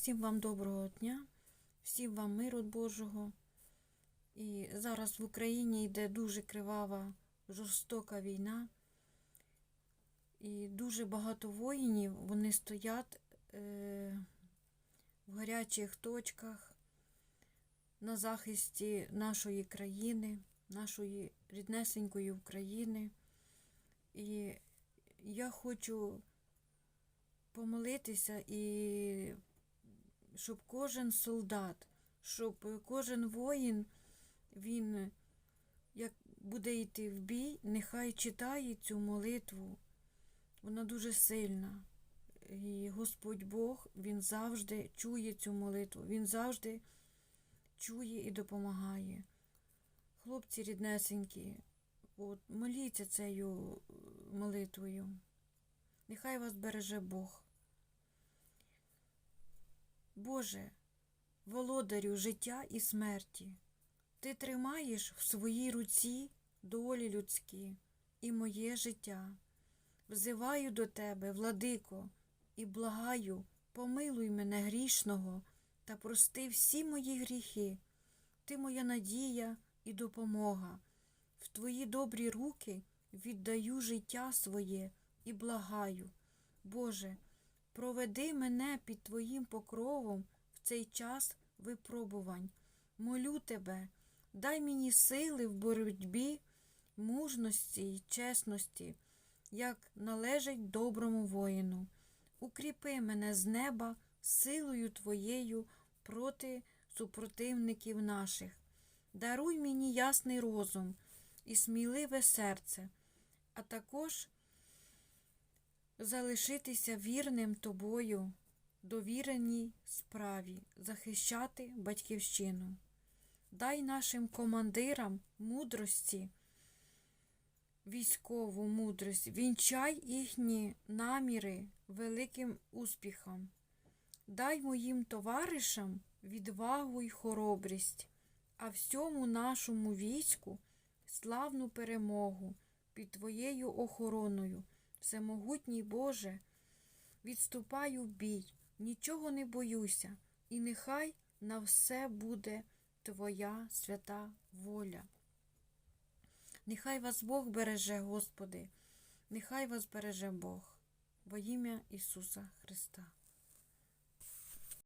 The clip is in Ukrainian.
Всім вам доброго дня, всім вам миру Божого. І зараз в Україні йде дуже кривава, жорстока війна. І дуже багато воїнів вони стоять е, в гарячих точках на захисті нашої країни, нашої ріднесенької України. І я хочу помолитися і щоб кожен солдат, щоб кожен воїн, він, як буде йти в бій, нехай читає цю молитву. Вона дуже сильна. І Господь Бог, Він завжди чує цю молитву, Він завжди чує і допомагає. Хлопці ріднесенькі, от, моліться цією молитвою. Нехай вас береже Бог. Боже, володарю життя і смерті, Ти тримаєш в своїй руці долі людські і моє життя. Взиваю до Тебе, владико, і благаю, помилуй мене грішного та прости всі мої гріхи. Ти моя надія і допомога. В Твої добрі руки віддаю життя своє і благаю. Боже, проведи мене під Твоїм покровом в цей час випробувань. Молю Тебе, дай мені сили в боротьбі, мужності й чесності, як належить доброму воїну. Укріпи мене з неба силою Твоєю проти супротивників наших. Даруй мені ясний розум і сміливе серце, а також залишитися вірним тобою, довіреній справі, захищати батьківщину. Дай нашим командирам мудрості, військову мудрість, вінчай їхні наміри великим успіхом. Дай моїм товаришам відвагу й хоробрість, а всьому нашому війську славну перемогу під Твоєю охороною. Всемогутній Боже, відступаю бій, нічого не боюся, і нехай на все буде Твоя свята воля. Нехай вас Бог береже, Господи, нехай вас береже Бог, во ім'я Ісуса Христа.